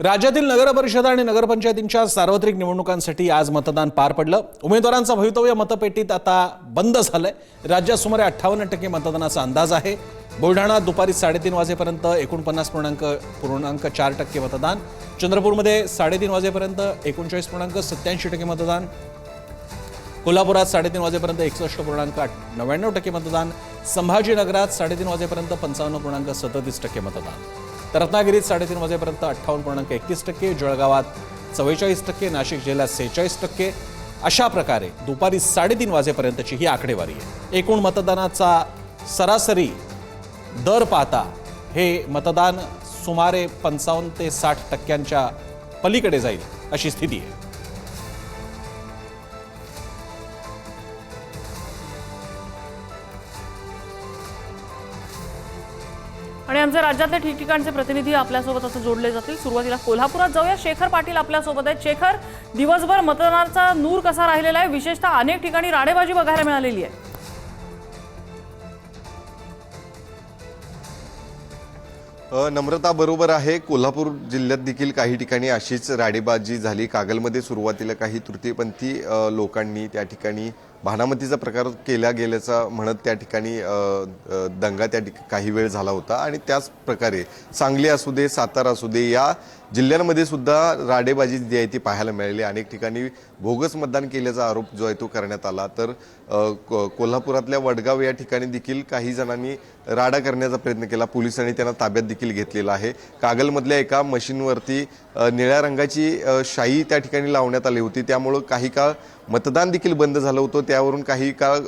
राज्यातील नगरपरिषद आणि नगरपंचायतींच्या सार्वत्रिक निवडणुकांसाठी आज मतदान पार पडलं. उमेदवारांचं भवितव्य मतपेटीत आता बंद झालंय. राज्यात सुमारे अठ्ठावन्न टक्के मतदानाचा अंदाज आहे. बुलढाणा दुपारी साडेतीन वाजेपर्यंत एकोणपन्नास पूर्णांक पूर्णांक चार टक्के मतदान. चंद्रपूरमध्ये साडेतीन वाजेपर्यंत एकोणचाळीस पूर्णांक सत्याऐंशी टक्के मतदान. कोल्हापुरात साडेतीन वाजेपर्यंत एकसष्ट पूर्णांक आठ- नव्याण्णव टक्के मतदान. संभाजीनगरात साडेतीन वाजेपर्यंत पंचावन्न पूर्णांक सदतीस टक्के मतदान. तर रत्नागिरीत साडेतीन वाजेपर्यंत अठ्ठावन्न पूर्णांक एकतीस टक्के जळगावात चव्वेचाळीस टक्के नाशिक जिल्ह्यात सेहेचाळीस टक्के. अशा प्रकारे दुपारी साडेतीन वाजेपर्यंतची ही आकडेवारी आहे. एकूण मतदानाचा सरासरी दर पाहता हे मतदान सुमारे पंचावन्न ते साठ टक्क्यांच्या पलीकडे जाईल अशी स्थिती आहे. आणि आमचे राज्यातले ठिकठिकाणचे प्रतिनिधी आपल्यासोबत असं जोडले जातील. सुरुवातीला कोल्हापुरात जाऊया. शेखर पाटील आपल्यासोबत आहेत. शेखर दिवसभर मतदानाचा नूर कसा राहिलेला आहे? विशेषतः अनेक ठिकाणी राडेबाजी बघायला मिळालेली आहे. नम्रता बरोबर आहे. कोल्हापूर जिल्ह्यात देखील काही ठिकाणी अशीच राडेबाजी झाली. कागलमध्ये सुरुवातीला काही तृतीयपंथी लोकांनी त्या ठिकाणी भानामतीचा प्रकार केला गेल्याचा म्हणत त्या ठिकाणी दंगा त्या ठिक काही वेळ झाला होता. आणि त्याच प्रकारे सांगली असू दे सातारा असू दे या जिल्ह्यांमध्ये सुद्धा राडेबाजी जी आहे ती पाहायला मिळाली. अनेक ठिकाणी बोगस मतदान केल्याचा आरोप जो आहे तो करण्यात आला. तर कोल्हापुरातल्या वडगाव या ठिकाणी देखील काही जणांनी राडा करण्याचा प्रयत्न केला. पोलिसांनी त्यांना ताब्यात देखील घेतलेला आहे. कागलमधल्या एका मशीनवरती निळ्या रंगाची शाई त्या ठिकाणी लावण्यात आली होती. त्यामुळं काही काळ मतदान देखील बंद झालं होतं. त्यावरून काही काळ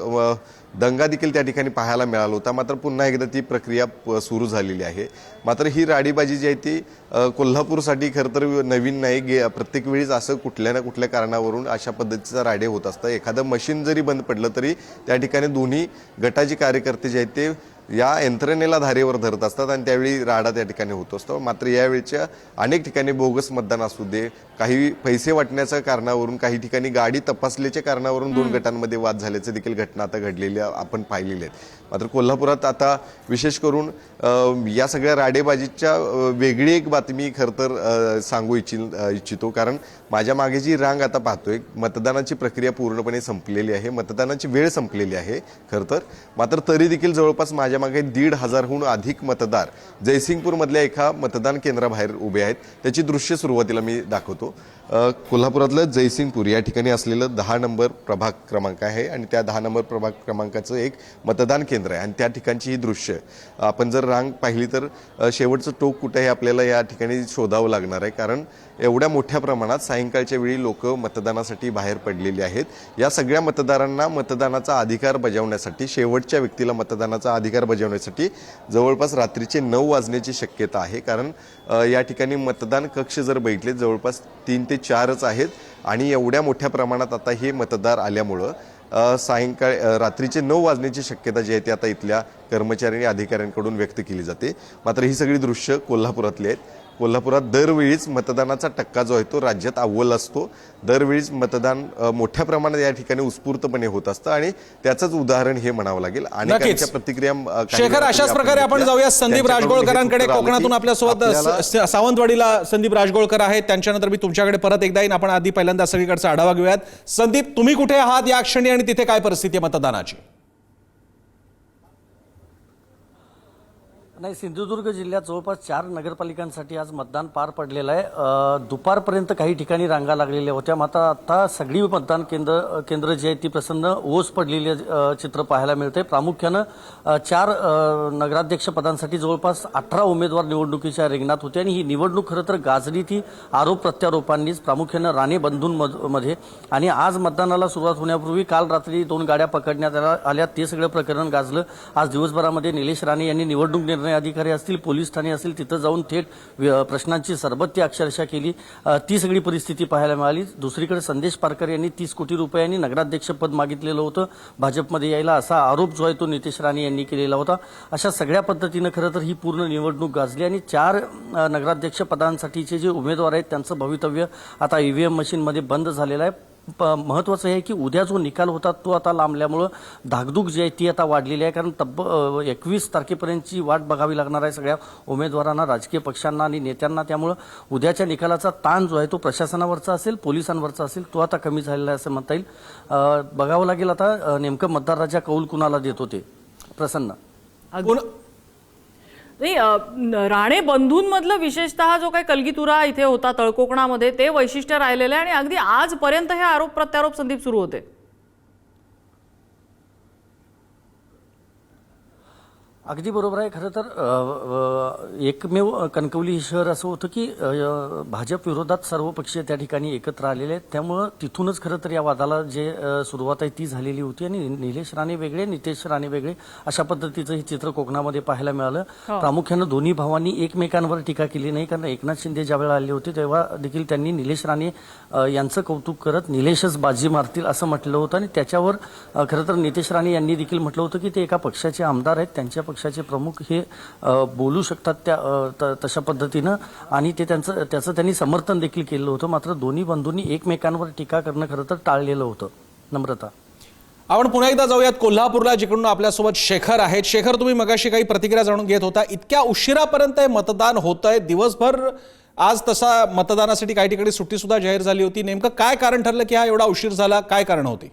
दंगा देखील त्या ठिकाणी पाहायला मिळाला होता. मात्र पुन्हा एकदा ती प्रक्रिया प- सुरू झालेली आहे. मात्र ही राडीबाजी जी आहे ती कोल्हापूरसाठी खरं तर नवीन नाही. गे प्रत्येक वेळीच असं कुठल्या ना कुठल्या कारणावरून अशा पद्धतीचा राडे होत असतं. एखादं मशीन जरी बंद पडलं तरी त्या ठिकाणी दोन्ही गटाचे कार्यकर्ते जे आहेत ते या यंत्रणेला धारेवर धरत असतात आणि त्यावेळी राडा त्या ठिकाणी होत असतो. मात्र यावेळच्या अनेक ठिकाणी बोगस मतदान असू दे काही पैसे वाटण्याच्या कारणावरून काही ठिकाणी गाडी तपासल्याच्या कारणावरून दोन गटांमध्ये वाद झाल्याचं देखील घटना आता घडलेल्या आपण पाहिलेल्या आहेत. मात्र कोल्हापुरात आता विशेष करून या सगळ्या राडेबाजीच्या वेगळी एक बातमी खरं तर सांगू इच्छि इच्छितो. कारण माझ्या मागे जी रांग आता पाहतोय मतदानाची प्रक्रिया पूर्णपणे संपलेली आहे. मतदानाची वेळ संपलेली आहे खरं तर. मात्र तरी देखील जवळपास माझ्या मागे दीड हजारहून अधिक मतदार जयसिंगपूरमधल्या एका मतदान केंद्राबाहेर उभे आहेत. त्याची दृश्य सुरुवातीला मी दाखवतो. कोल्हापुरातलं जयसिंगपूर या ठिकाणी असलेलं दहा नंबर प्रभाग क्रमांक आहे आणि त्या दहा नंबर प्रभाग क्रमांकाचं एक मतदान केंद्र आहे आणि त्या ठिकाणची ही दृश्य. आपण जर रांग पाहिली तर शेवटचं टोक कुठं हे आपल्याला या ठिकाणी शोधावं लागणार आहे. कारण एवढ्या मोठ्या प्रमाणात सायंकाळच्या वेळी लोक मतदानासाठी बाहेर पडलेली आहेत. या सगळ्या मतदारांना मतदानाचा अधिकार बजावण्यासाठी शेवटच्या व्यक्तीला मतदानाचा अधिकार बजावण्यासाठी जवळपास रात्रीचे नऊ वाजण्याची शक्यता आहे. कारण या ठिकाणी मतदान कक्ष जर बघितले जवळपास तीन ते चारच आहेत आणि एवढ्या मोठ्या प्रमाणात आता हे मतदार आल्यामुळं सायंकाळ रात्रीचे नऊ वाजण्याची शक्यता जी आहे ती आता इथल्या कर्मचारी आणि अधिकाऱ्यांकडून व्यक्त केली जाते. मात्र ही सगळी दृश्य कोल्हापुरातली आहेत. कोल्हापुरात दरवेळीच मतदानाचा टक्का जो आहे तो राज्यात अव्वल असतो. दरवेळीच मतदान मोठ्या प्रमाणात या ठिकाणी उत्स्फूर्तपणे होत असतं आणि त्याचंच उदाहरण हे म्हणावं लागेल. अनेकांच्या प्रतिक्रिया शेखर अशाच प्रकारे आपण. जाऊया. संदीप राजगोळकरांकडे कोकणातून आपल्यासोबत सावंतवाडीला संदीप राजगोळकर आहेत. त्यांच्यानंतर मी तुमच्याकडे परत एकदा येईन. आपण आधी पहिल्यांदा सगळीकडचा आढावा घेऊयात. संदीप तुम्ही कुठे आहात या क्षणी आणि तिथे काय परिस्थिती आहे मतदानाची? नाही सिंधुदुर्ग जिल्ह्यात जवळपास चार नगरपालिकांसाठी आज मतदान पार पडलेलं आहे. दुपारपर्यंत काही ठिकाणी रांगा लागलेल्या होत्या मात्र आता सगळी मतदान केंद्र केंद्र जी आहेत ती प्रसन्न ओस पडलेली चित्र पाहायला मिळते प्रामुख्यानं चार नगराध्यक्ष पदांसाठी जवळपास अठरा उमेदवार निवडणुकीच्या रिंगणात होते आणि ही निवडणूक खरं तर गाजली ती आरोप प्रत्यारोपांनीच. प्रामुख्यानं राणे बंधूंमध्ये आणि आज मतदानाला सुरुवात होण्यापूर्वी काल रात्री दोन गाड्या पकडण्यात आल्या. ते सगळं प्रकरण गाजलं. आज दिवसभरामध्ये निलेश राणे यांनी निवडणूक निर्णय अधिकारी असतील पोलीस ठाणे असतील तिथं जाऊन थेट प्रश्नांची सरबत्ती अक्षरशः केली. ती सगळी परिस्थिती पाहायला मिळाली. दुसरीकडे संदेश पारकर यांनी तीस कोटी रुपयांनी नगराध्यक्षपद मागितलेलं होतं. भाजपमध्ये यायला असा आरोप जो आहे तो नितेश राणे यांनी केलेला होता. अशा सगळ्या पद्धतीनं खरं तर ही पूर्ण निवडणूक गाजली आणि चार नगराध्यक्ष पदांसाठीचे जे उमेदवार आहेत त्यांचं भवितव्य आता ईव्हीएम मशीनमध्ये बंद झालेलं आहे. महत्त्वाचं आहे की उद्या जो निकाल होता तो आता लांबल्यामुळं धाकधूक जी आहे ती आता वाढलेली आहे. कारण तब्ब एकवीस तारखेपर्यंतची वाट बघावी लागणार आहे सगळ्या उमेदवारांना राजकीय पक्षांना आणि नेत्यांना. त्यामुळं उद्याच्या निकालाचा ताण जो आहे तो प्रशासनावरचा असेल पोलिसांवरचा असेल तो आता कमी झालेला आहे असं म्हणता येईल. बघावं लागेल आता नेमकं नेमकं मतदाराच्या कौल कुणाला देत होते प्रसन्न. नाही राणे बंधूंमधलं विशेषतः जो काही कलगीतुरा इथे होता तळकोकणामध्ये ते वैशिष्ट्य राहिलेलं आहे आणि अगदी आजपर्यंत हे आरोप प्रत्यारोप संदीप सुरू होते. अगदी बरोबर आहे. खरं तर एकमेव कणकवली हे शहर असं होतं की भाजप विरोधात सर्व पक्षीय त्या ठिकाणी एकत्र आलेले आहेत. त्यामुळं तिथूनच खरं तर या वादाला जे सुरुवात आहे ती झालेली होती आणि निलेश राणे वेगळे नितेश राणे वेगळे अशा पद्धतीचं हे चित्र कोकणामध्ये पाहायला मिळालं. प्रामुख्यानं दोन्ही भावांनी एकमेकांवर टीका केली नाही. कारण एकनाथ शिंदे ज्यावेळेला आले होते तेव्हा देखील त्यांनी निलेश राणे यांचं कौतुक करत निलेशच बाजी मारतील असं म्हटलं होतं. आणि त्याच्यावर खरं तर नितेश राणे यांनी देखील म्हटलं होतं की ते एका पक्षाचे आमदार आहेत. त्यांच्या पक्षाचे प्रमुख हे बोलू शकतात त्या त- तशा पद्धतीनं. आणि ते त्यांचं त्याचं त्यांनी समर्थन देखील केलं होतं. मात्र दोन्ही बंधूंनी एकमेकांवर टीका करणं खरं तर टाळलेलं होतं. नम्रता. आपण पुन्हा एकदा जाऊयात कोल्हापूरला जिकडून आपल्यासोबत शेखर आहेत. शेखर तुम्ही मगाशी काही प्रतिक्रिया जाणून घेत होता. इतक्या उशिरापर्यंत हे मतदान होत आहे दिवसभर आज तसा मतदानासाठी काही ठिकाणी सुट्टी सुद्धा जाहीर झाली होती. नेमकं काय कारण ठरलं की हा एवढा उशीर झाला? काय कारण होती?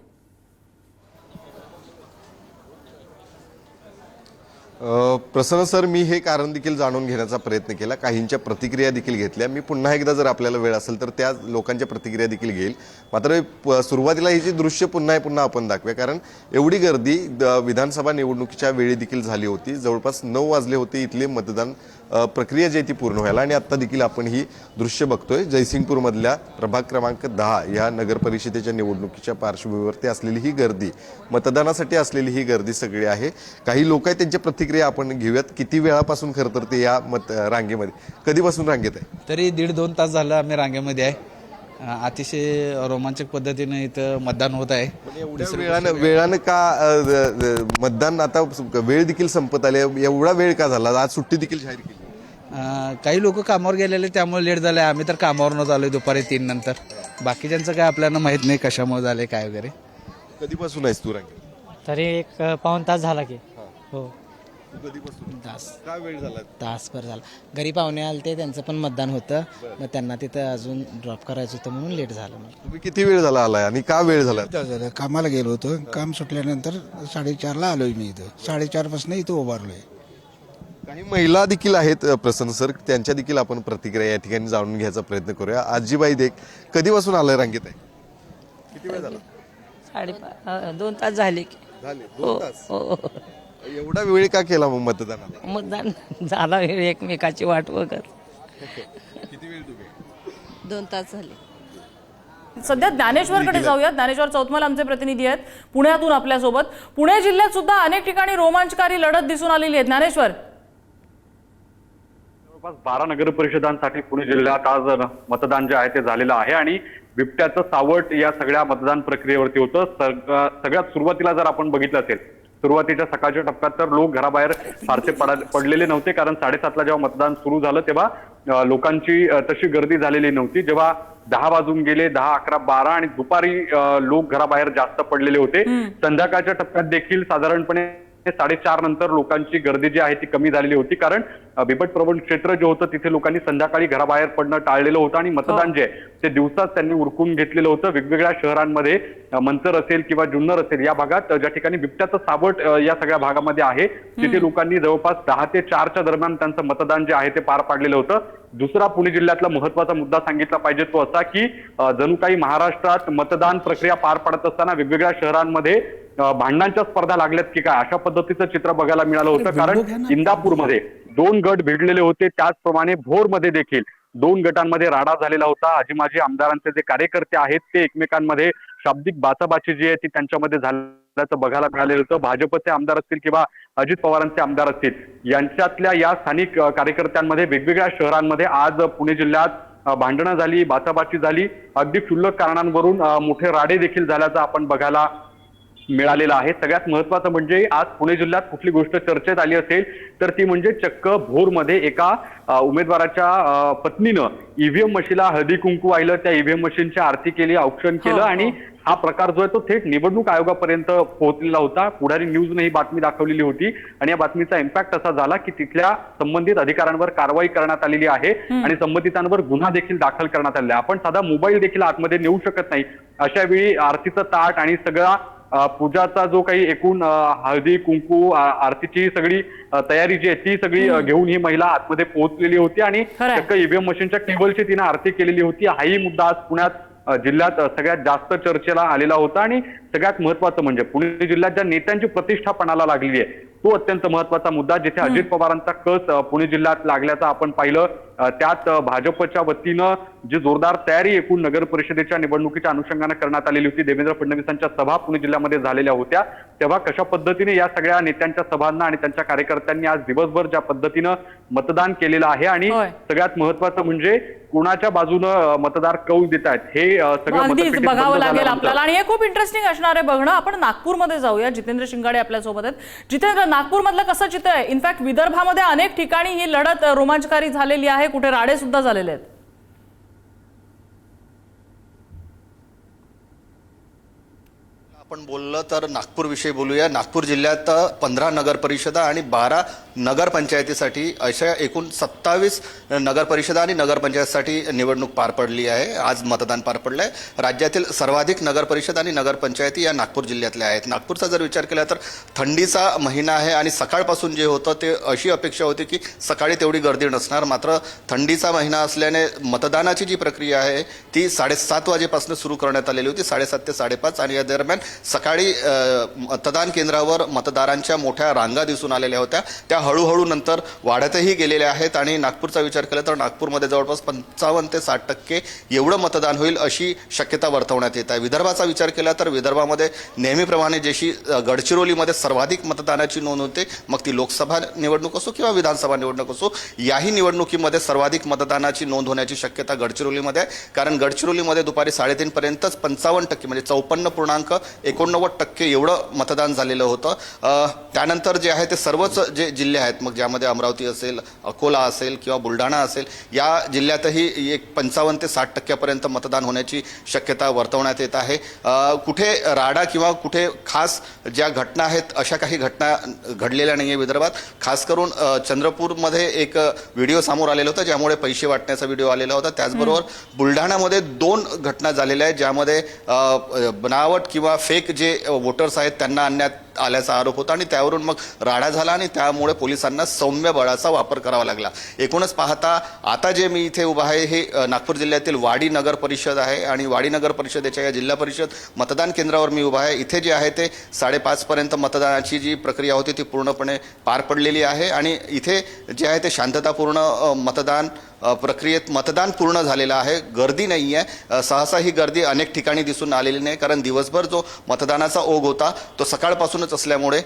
प्रसन्न सर मी हे कारण देखील जाणून घेण्याचा प्रयत्न केला. काहींच्या प्रतिक्रिया देखील घेतल्या. मी पुन्हा एकदा जर आपल्याला वेळ असेल तर त्या लोकांच्या प्रतिक्रिया देखील घेईल. मात्र प- सुरुवातीला ही जी दृश्य पुन्हा पुन्हा आपण दाखवूया. कारण एवढी गर्दी द- विधानसभा निवडणुकीच्या वेळी देखील झाली होती. जवळपास नऊ वाजले होते इथले मतदान प्रक्रिया जी आहे ती पूर्ण व्हायला आणि आत्ता देखील आपण ही दृश्य बघतोय. जयसिंगपूरमधल्या प्रभाग क्रमांक दहा या नगरपरिषदेच्या निवडणुकीच्या पार्श्वभूमीवरती असलेली ही गर्दी मतदानासाठी असलेली ही गर्दी सगळी आहे. काही लोक आहेत त्यांच्या प्रतिक्रिया आपण घेऊयात. किती वेळापासून खरं तर ते या मत रांगेमध्ये कधीपासून रांगेत आहे? तरी दीड दोन तास झालं आम्ही रांगेमध्ये आहे. अतिशय रोमांचक पद्धतीने इथं मतदान होत आहे. एवढ्या वेळानं वेळानं का अ, मतदान आता वेळ देखील संपत आले एवढा वेळ का झाला? आज सुट्टी देखील जाहीर केली. अं, काही लोक कामावर गेलेले त्यामुळे लेट झालं. आहे आम्ही तर कामावरनं आलोय दुपारी तीन नंतर. बाकीच्यांचं काय आपल्याला माहीत नाही कशामुळे झालंय काय वगैरे. कधीपासून आहेस तू रांगेत तरी एक अ, पाऊण तास झाला की. हो. कधीपासून? तास. का वेळ झाला? तासभर झाला. घरी पाहुणे आलते त्यांचं पण मतदान होतं. मग त्यांना तिथं अजून ड्रॉप करायचं होतं म्हणून लेट झालं मला. तुम्ही किती वेळ झाला आलाय आणि का वेळ झाला? तास झालं. कामाला गेलो होतो. काम सुटल्यानंतर साडेचारला आलोय मी इथं. साडेचारपासून इथं उभारलोय. काही महिला देखील आहेत अ, प्रसन्न सर. त्यांच्या देखील आपण प्रतिक्रिया या ठिकाणी जाणून घ्यायचा प्रयत्न करूया. आजीबाई देख कधीपासून आलाय रांगेत आहे? किती वेळ झाला? साडेपाच दोन तास झाले की. झाले. दोन तास? हो. एवढा वेळ का केला मग मतदानाला? मतदान झाला वेळ एकमेकाची वाट बघत. किती वेळ दोन तास झाले. सध्या ज्ञानेश्वरकडे जाऊयात. ज्ञानेश्वर चौतमल आमचे प्रतिनिधी आहेत पुण्यातून आपल्यासोबत. पुणे जिल्ह्यात सुद्धा अनेक ठिकाणी रोमांचकारी लढत दिसून आलेली आहे. ज्ञानेश्वर. जवळपास बारा नगर परिषदांसाठी पुणे जिल्ह्यात आज मतदान जे आहे ते झालेलं आहे आणि बिबट्याचं सावट या सगळ्या मतदान प्रक्रियेवरती होतं. सग- सगळ्यात सुरुवातीला जर आपण बघितलं असेल सुरुवातीच्या सकाळच्या टप्प्यात तर लोक घराबाहेर फारसे पडा- पडलेले नव्हते. कारण साडेसातला जेव्हा मतदान सुरू झालं तेव्हा लोकांची तशी गर्दी झालेली नव्हती. जेव्हा दहा वाजून गेले दहा अकरा बारा आणि दुपारी लोक घराबाहेर जास्त पडलेले होते. संध्याकाळच्या टप्प्यात देखील साधारणपणे साडेचार नंतर लोकांची गर्दी जी आहे ती कमी झालेली होती. कारण बिबट प्रवण क्षेत्र जे होतं तिथे लोकांनी संध्याकाळी घराबाहेर पडणं टाळलेलं होतं आणि मतदान जे आहे ते दिवसाच त्यांनी उरकून घेतलेलं होतं. वेगवेगळ्या शहरांमध्ये मंचर असेल किंवा जुन्नर असेल या भागात ज्या ठिकाणी बिबट्याचं सावट या सगळ्या भागामध्ये आहे तिथे लोकांनी जवळपास दहा ते चारच्या दरम्यान त्यांचं मतदान जे आहे ते पार पाडलेलं होतं. दुसरा पुणे जिल्ह्यातला महत्त्वाचा मुद्दा सांगितला पाहिजे तो असा की जणू काही महाराष्ट्रात मतदान प्रक्रिया पार पाडत असताना वेगवेगळ्या शहरांमध्ये भांडणांच्या स्पर्धा लागल्यात की काय अशा पद्धतीचं चित्र बघायला मिळालं होतं. कारण इंदापूरमध्ये दोन गट भिडलेले होते. त्याचप्रमाणे भोरमध्ये देखील दोन गटांमध्ये राडा झालेला होता. आजी माजी आमदारांचे जे कार्यकर्ते आहेत ते एकमेकांमध्ये शाब्दिक बाचाबाची जी आहे ती त्यांच्यामध्ये झाल्याचं बघायला मिळालेलं होतं. भाजपचे आमदार असतील किंवा अजित पवारांचे आमदार असतील यांच्यातल्या या स्थानिक कार्यकर्त्यांमध्ये वेगवेगळ्या शहरांमध्ये आज पुणे जिल्ह्यात भांडणं झाली बाचाबाची झाली. अगदी क्षुल्लक कारणांवरून मोठे राडे देखील झाल्याचं आपण बघायला मिळालेला आहे. सगळ्यात महत्वाचं म्हणजे आज पुणे जिल्ह्यात कुठली गोष्ट चर्चेत आली असेल तर ती म्हणजे चक्क भोरमध्ये एका उमेदवाराच्या पत्नीनं ईव्हीएम मशीनला हळदी कुंकू वाहिलं. त्या ईव्हीएम मशीनची आरती केली औक्षण केलं हो, आणि हा प्रकार जो आहे तो थेट निवडणूक आयोगापर्यंत पोहोचलेला होता. पुढारी न्यूजने ही बातमी दाखवलेली होती आणि या बातमीचा इम्पॅक्ट असा झाला की तिथल्या संबंधित अधिकाऱ्यांवर कारवाई करण्यात आलेली आहे आणि संबंधितांवर गुन्हा देखील दाखल करण्यात आलेला आहे. आपण साधा मोबाईल देखील आतमध्ये नेऊ शकत नाही. अशा वेळी आरतीचं ताट आणि सगळा पूजाचा जो काही एकूण हळदी कुंकू आरतीची सगळी तयारी जी आहे ती सगळी घेऊन ही महिला आतमध्ये पोहोचलेली होती आणि. चक्क ईव्हीएम मशीनच्या टेबलची तिने आरती केलेली होती हाही मुद्दा आज पुण्यात जिल्ह्यात सगळ्यात जास्त चर्चेला आलेला होता आणि सगळ्यात महत्वाचं म्हणजे पुणे जिल्ह्यात ज्या नेत्यांची प्रतिष्ठा पणाला लागलेली आहे तो अत्यंत महत्त्वाचा मुद्दा जिथे अजित पवारांचा कस पुणे जिल्ह्यात लागल्याचं आपण पाहिलं. त्यात भाजपच्या वतीनं जी जोरदार तयारी एकूण नगर परिषदेच्या निवडणुकीच्या अनुषंगानं करण्यात आलेली होती देवेंद्र फडणवीसांच्या सभा पुणे जिल्ह्यामध्ये झालेल्या होत्या. तेव्हा कशा पद्धतीने या सगळ्या नेत्यांच्या सभांना आणि त्यांच्या कार्यकर्त्यांनी आज दिवसभर ज्या पद्धतीनं मतदान केलेलं आहे आणि. सगळ्यात महत्वाचं म्हणजे कुणाच्या बाजूनं मतदार कौल देत आहेत हे सगळं बघावं लागेल आपल्याला. आणि हे खूप इंटरेस्टिंग असणार आहे बघणं. आपण नागपूरमध्ये जाऊया. जितेंद्र शिंगाडे आपल्यासोबत आहेत. जितेंद्र नागपूरमधलं कसं चित्र आहे? इनफॅक्ट विदर्भामध्ये अनेक ठिकाणी ही लढत रोमांचकारी झालेली आहे. कुठे राडे सुद्धा झालेले आहेत. आपण बोललं तर नागपूरविषयी बोलूया. नागपूर जिल्ह्यात पंधरा नगरपरिषदा आणि बारा नगरपंचायतीसाठी अशा एकूण सत्तावीस नगरपरिषदा आणि नगरपंचायतीसाठी निवडणूक पार पडली आहे. आज मतदान पार पडलं आहे राज्यातील सर्वाधिक नगरपरिषद आणि नगरपंचायती या नागपूर जिल्ह्यातल्या आहेत. नागपूरचा जर विचार केला तर थंडीचा महिना आहे आणि सकाळपासून जे होतं ते अशी अपेक्षा होती की सकाळी तेवढी गर्दी नसणार. मात्र थंडीचा महिना असल्याने मतदानाची जी प्रक्रिया आहे ती साडेसात वाजेपासून सुरू करण्यात आलेली होती. साडेसात ते साडेपाच आणि या दरम्यान सकाळी मतदान केंद्रावर मतदारांच्या मोठ्या रांगा दिसून आलेल्या होत्या. त्या हळूहळू नंतर वाढतही गेलेल्या आहेत आणि नागपूरचा विचार केला तर नागपूरमध्ये जवळपास पंचावन्न ते साठ टक्के एवढं मतदान होईल अशी शक्यता वर्तवण्यात येत आहे. विदर्भाचा विचार केला तर विदर्भामध्ये नेहमीप्रमाणे जशी गडचिरोलीमध्ये सर्वाधिक मतदानाची नोंद होते मग ती लोकसभा निवडणूक असो किंवा विधानसभा निवडणूक असो याही निवडणुकीमध्ये सर्वाधिक मतदानाची नोंद होण्याची शक्यता गडचिरोलीमध्ये आहे. कारण गडचिरोलीमध्ये दुपारी साडेतीनपर्यंतच पंचावन्न टक्के म्हणजे चौपन्न पूर्णांक एकोणनव्वद टक्के एवढं मतदान झालेलं होतं. त्यानंतर जे आहे ते सर्वच जे जिल्हे आहेत मग ज्यामध्ये अमरावती असेल अकोला असेल किंवा बुलढाणा असेल या जिल्ह्यातही एक पंचावन्न ते साठ टक्क्यापर्यंत मतदान होण्याची शक्यता वर्तवण्यात येत आहे. कुठे राडा किंवा कुठे खास ज्या घटना आहेत अशा काही घटना घडलेल्या नाही आहे विदर्भात. खास करून चंद्रपूरमध्ये एक व्हिडिओ समोर आलेला होता ज्यामुळे पैसे वाटण्याचा व्हिडिओ आलेला होता. त्याचबरोबर बुलढाण्यामध्ये दोन घटना झालेल्या आहेत ज्यामध्ये बनावट किंवा फेक जे वोटर्स आहेत त्यांना आणण्यात आल्याचा आरोप होता आणि त्यावरून मग राडा झाला आणि त्यामुळे पोलिसांना सौम्य बळाचा वापर करावा लागला. एकूणच पाहता आता जे मी इथे उभा आहे हे नागपूर जिल्ह्यातील वाडी नगर परिषद आहे आणि वाडी नगर परिषदेच्या या जिल्हा परिषद मतदान केंद्रावर मी उभा आहे. इथे जे आहे ते साडेपाचपर्यंत मतदानाची जी प्रक्रिया होती ती पूर्णपणे पार पडलेली आहे आणि इथे जे आहे ते शांततापूर्ण मतदान प्रक्रियेत मतदान पूर्ण झालेलं आहे. गर्दी नाही आहे सहसा ही गर्दी अनेक ठिकाणी दिसून आलेली नाही कारण दिवसभर जो मतदानाचा ओघ होता तो सकाळपासूनच असल्यामुळे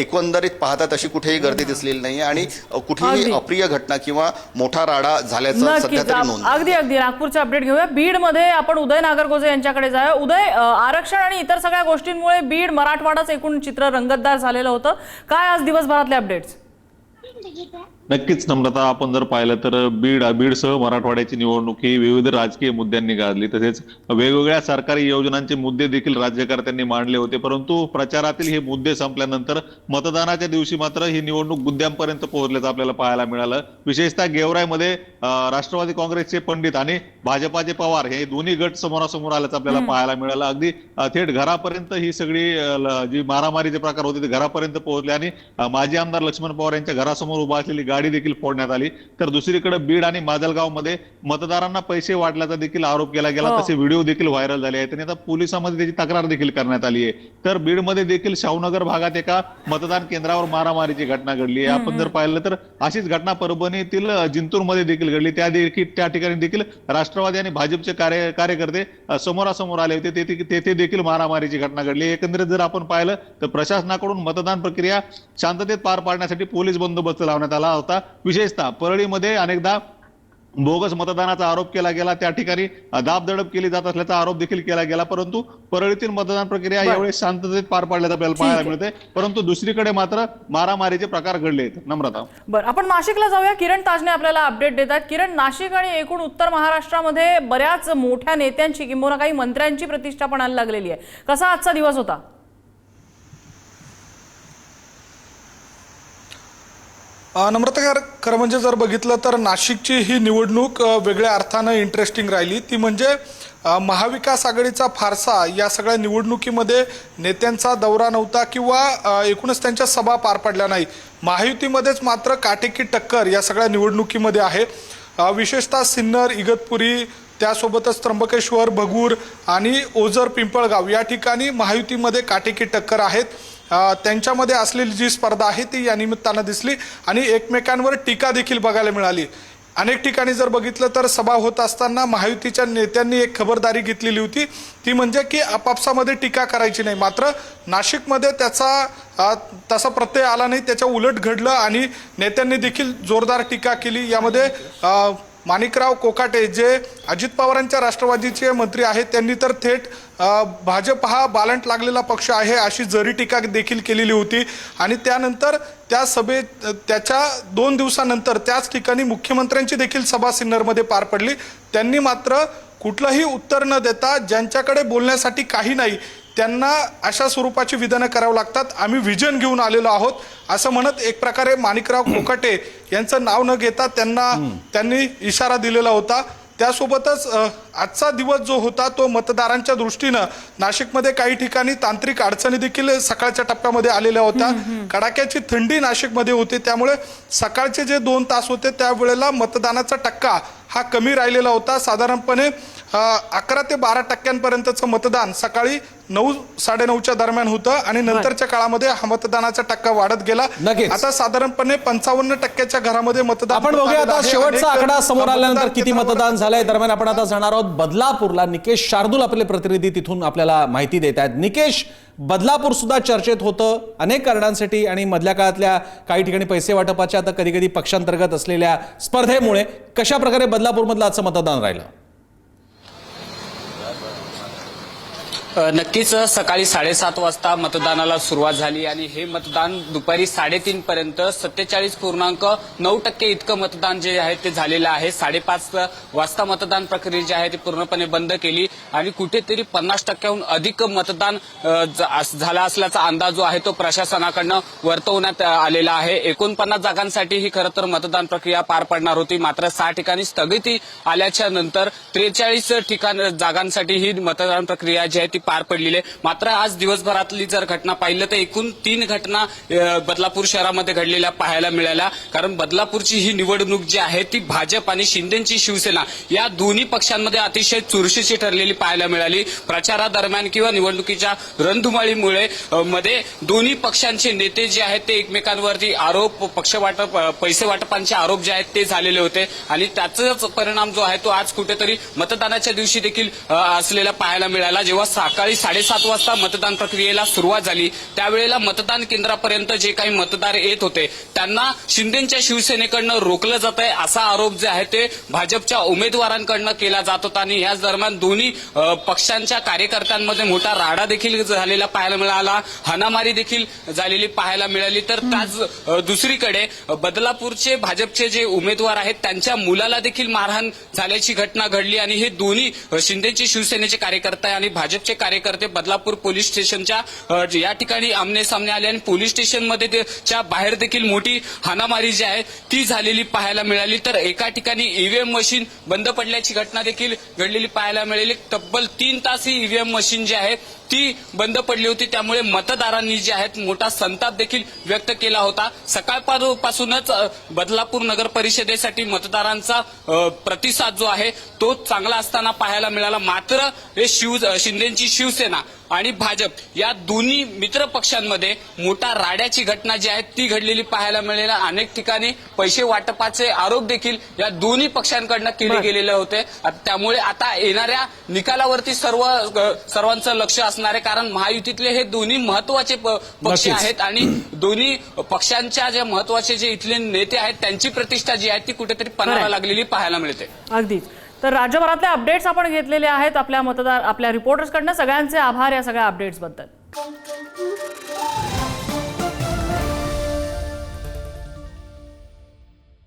एकंदरीत पाहता तशी कुठेही गर्दी दिसलेली नाही आहे आणि कुठेही. अप्रिय घटना किंवा मोठा राडा झाल्याचं सध्या तरी नोंद अगदी अगदी. नागपूरचे अपडेट घेऊया. बीडमध्ये आपण उदय नागरगोजे यांच्याकडे जाऊया. उदय आरक्षण आणि इतर सगळ्या गोष्टींमुळे बीड मराठवाडाच एकूण चित्र रंगतदार झालेलं होतं. काय आज दिवसभरातले अपडेट्स नक्कीच नम्रता आपण जर पाहिलं तर बीड बीडसह मराठवाड्याची निवडणूक ही विविध राजकीय मुद्द्यांनी गाजली. तसेच वेगवेगळ्या सरकारी योजनांचे मुद्दे देखील राज्यकर्त्यांनी मांडले होते. परंतु प्रचारातील हे मुद्दे संपल्यानंतर मतदानाच्या दिवशी मात्र ही निवडणूक मुद्द्यांपर्यंत पोहोचल्याचं आपल्याला पाहायला मिळालं. विशेषतः गेवराईमध्ये अं, राष्ट्रवादी काँग्रेसचे पंडित आणि भाजपाचे पवार हे दोन्ही गट समोरासमोर आल्याचं आपल्याला पाहायला मिळालं. अगदी थेट घरापर्यंत ही सगळी जी मारामारीचे प्रकार होते ते घरापर्यंत पोहोचले. आणि माजी आमदार लक्ष्मण पवार यांच्या घरासमोर उभा असलेली गाडी देखील फोडण्यात आली. तर दुसरीकडे बीड आणि माजलगावमध्ये मतदारांना पैसे वाटल्याचा देखील आरोप केला गेला. हो. तसे व्हिडिओ देखील व्हायरल झाले आहेत आणि आता पोलिसांमध्ये त्याची तक्रार देखील करण्यात आली आहे. तर बीडमध्ये देखील शाहूनगर भागात एका मतदान केंद्रावर मारामारीची घटना घडली आहे. आपण जर पाहिलं तर अशीच घटना परभणीतील जिंतूरमध्ये देखील घडली. त्या देखील त्या ठिकाणी देखील राष्ट्रवादी आणि भाजपचे कार्य कार्यकर्ते समोरासमोर आले होते. तेथे तेथे देखील मारामारीची घटना घडली एकंदरीत जर आपण पाहिलं तर प्रशासनाकडून मतदान प्रक्रिया शांततेत पार पाडण्यासाठी पोलीस बंदोबस्त लावण्यात आला. होता. विशेषतः परळीमध्ये अनेकदा बोगस मतदानाचा आरोप केला गेला. त्या ठिकाणी दाबदडप केली जात असल्याचा आरोप देखील केला गेला. परंतु परळीतील मतदान प्रक्रिया यावेळी शांततेत पार पाडल्याचं आपल्याला पाहायला मिळते. परंतु दुसरीकडे मात्र मारामारीचे प्रकार घडले आहेत. नम्रता. बरं आपण नाशिकला जाऊया. किरण ताजने आपल्याला अपडेट देतात किरण नाशिक आणि एकूण उत्तर महाराष्ट्रामध्ये बऱ्याच मोठ्या नेत्यांची किंबहुना काही मंत्र्यांची प्रतिष्ठा पणाला लागलेली आहे. कसा आजचा दिवस होता? नम्रता खर खरं म्हणजे जर बघितलं तर नाशिकची ही निवडणूक वेगळ्या अर्थानं इंटरेस्टिंग राहिली. ती म्हणजे महाविकास आघाडीचा फारसा या सगळ्या निवडणुकीमध्ये नेत्यांचा दौरा नव्हता किंवा एकूणच त्यांच्या सभा पार पडल्या नाही. महायुतीमध्येच मात्र काटेकी टक्कर या सगळ्या निवडणुकीमध्ये आहे. विशेषतः सिन्नर इगतपुरी त्यासोबतच त्र्यंबकेश्वर भगूर आणि ओझर पिंपळगाव या ठिकाणी महायुतीमध्ये काटेकी टक्कर आहेत. त्यांच्यामध्ये असलेली जी स्पर्धा आहे ती या निमित्तानं दिसली आणि एकमेकांवर टीका देखील बघायला मिळाली. अनेक ठिकाणी जर बघितलं तर सभा होत असताना महायुतीच्या नेत्यांनी एक खबरदारी घेतलेली होती. ती म्हणजे की आपापसामध्ये टीका करायची नाही. मात्र नाशिकमध्ये त्याचा तसा प्रत्यय आला नाही. त्याच्या उलट घडलं आणि नेत्यांनी देखील जोरदार टीका केली. यामध्ये माणिकराव कोकाटे जे अजित पवारांच्या राष्ट्रवादीचे मंत्री आहेत त्यांनी तर थेट भाजप हा बालंट लागलेला पक्ष आहे अशी जरी टीका देखील केलेली होती. आणि त्यानंतर त्या सभेत त्याच्या दोन दिवसानंतर त्याच ठिकाणी मुख्यमंत्र्यांची देखील सभा सिन्नरमध्ये पार पडली. त्यांनी मात्र कुठलंही उत्तर न देता ज्यांच्याकडे बोलण्यासाठी काही नाही त्यांना अशा स्वरूपाची विधानं करावं लागतात. आम्ही विजन घेऊन आलेलो आहोत. असं म्हणत एक प्रकारे माणिकराव कोकाटे यांचं नाव न घेता त्यांना त्यांनी इशारा दिलेला होता. त्यासोबतच आजचा दिवस जो होता तो मतदारांच्या दृष्टीनं नाशिकमध्ये काही ठिकाणी तांत्रिक अडचणी देखील सकाळच्या टप्प्यामध्ये आलेल्या होत्या. कडाक्याची थंडी नाशिकमध्ये होती. त्यामुळे सकाळचे जे दोन तास होते त्यावेळेला मतदानाचा टक्का हा कमी राहिलेला होता. साधारणपणे अकरा ते बारा टक्क्यांपर्यंतचं मतदान सकाळी नऊ साडेनऊच्या दरम्यान होतं आणि नंतरच्या काळामध्ये हा मतदानाचा टक्का वाढत गेला. आता साधारणपणे पंचावन्न टक्क्याच्या घरामध्ये मतदान आपण बघूया आता. शेवटचा आकडा समोर आल्यानंतर किती मतदान झालंय. दरम्यान आपण आता जाणार आहोत बदलापूरला. निकेश शार्दूल आपले प्रतिनिधी तिथून आपल्याला माहिती देत आहेत. निकेश बदलापूर सुद्धा चर्चेत होतं अनेक कारणांसाठी आणि मधल्या काळातल्या काही ठिकाणी पैसे वाटपाच्या आता कधी कधी पक्षांतर्गत असलेल्या स्पर्धेमुळे कशा प्रकारे बदलापूरमधलं आजचं मतदान राहिलं? नक्कीच सकाळी साडेसात वाजता मतदानाला सुरुवात झाली आणि हे मतदान दुपारी साडेतीन पर्यंत सत्तेचाळीस पूर्णांक नऊ टक्के इतकं मतदान जे आहे ते झालेलं आहे. साडेपाच वाजता मतदान प्रक्रिया जी आहे ती पूर्णपणे बंद केली आणि कुठेतरी पन्नास टक्क्याहून अधिक मतदान झाला असल्याचा अंदाज जो आहे तो प्रशासनाकडनं वर्तवण्यात आलेला आहे. एकोणपन्नास जागांसाठी ही खरं तर मतदान प्रक्रिया पार पडणार होती. मात्र सहा ठिकाणी स्थगिती आल्याच्यानंतर त्रेचाळीस ठिकाण जागांसाठी ही मतदान प्रक्रिया जी आहे ती पार पडलेली आहे. मात्र आज दिवसभरातली जर घटना पाहिलं तर एकूण तीन घटना बदलापूर शहरामध्ये घडलेल्या पाहायला मिळाल्या. कारण बदलापूरची ही निवडणूक जी आहे ती भाजप आणि शिंदेची शिवसेना या दोन्ही पक्षांमध्ये अतिशय चुरशीची ठरलेली पाहायला मिळाली. प्रचारादरम्यान किंवा निवडणुकीच्या रणधुमाळीमुळे मध्ये दोन्ही पक्षांचे नेते जे आहेत ते एकमेकांवरती आरोप पक्षवाटप पैसे वाटपांचे आरोप जे आहेत ते झालेले होते. आणि त्याचाच परिणाम जो आहे तो आज कुठेतरी मतदानाच्या दिवशी देखील असलेला पाहायला मिळाला. जेव्हा सकाळी साडेसात वाजता मतदान प्रक्रियेला सुरुवात झाली. त्यावेळेला मतदान केंद्रापर्यंत जे काही मतदार येत होते त्यांना शिंदेच्या शिवसेनेकडनं रोखलं जात आहे असा आरोप जे आहे ते भाजपच्या उमेदवारांकडनं केला जात होता. आणि याच दरम्यान दोन्ही पक्षांच्या कार्यकर्त्यांमध्ये मोठा राडा देखील झालेला पाहायला मिळाला. हाणामारी देखील झालेली पाहायला मिळाली. तर त्याच दुसरीकडे बदलापूरचे भाजपचे जे उमेदवार आहेत त्यांच्या मुलाला देखील मारहाण झाल्याची घटना घडली. आणि हे दोन्ही शिंदेचे शिवसेनेचे कार्यकर्ते आणि भाजपचे कार्यकर्ते बदलापूर पोलीस स्टेशनच्या या ठिकाणी आमने सामने आले आणि पोलीस स्टेशनमध्ये च्या बाहेर देखील मोठी हाणामारी जी आहे ती झालेली पाहायला मिळाली. तर एका ठिकाणी ईव्हीएम मशीन बंद पडल्याची घटना देखील घडलेली पाहायला मिळाली. तब्बल तीन तास ही ईव्हीएम मशीन जी आहे ती बंद पडली होती. त्यामुळे मतदारांनी जे आहेत मोठा संताप देखील व्यक्त केला होता. सकाळपासूनच बदलापूर नगर परिषदेसाठी मतदारांचा प्रतिसाद जो आहे तो चांगला असताना पाहायला मिळाला. मात्र हे शिव शिंदेची शिवसेना आणि भाजप या दोन्ही मित्र पक्षांमध्ये मोठा राड्याची घटना जी आहे ती घडलेली पाहायला मिळेल अनेक ठिकाणी पैसे वाटपाचे आरोप देखील या दोन्ही पक्षांकडनं केले गेलेले होते. त्यामुळे आता येणाऱ्या निकालावरती सर्व सर्वांचं लक्ष असणार आहे कारण महायुतीतले हे दोन्ही महत्त्वाचे पक्ष. आहेत आणि दोन्ही पक्षांच्या जे महत्त्वाचे जे इथले नेते आहेत त्यांची प्रतिष्ठा जी आहे ती कुठेतरी पणाला. लागलेली पाहायला मिळते. अगदीच. तर राज्यभरातले अपडेट्स आपण घेतलेले आहेत आपल्या मतदार आपल्या रिपोर्टर्सकडनं सगळ्यांचे आभार या सगळ्या अपडेट्सबद्दल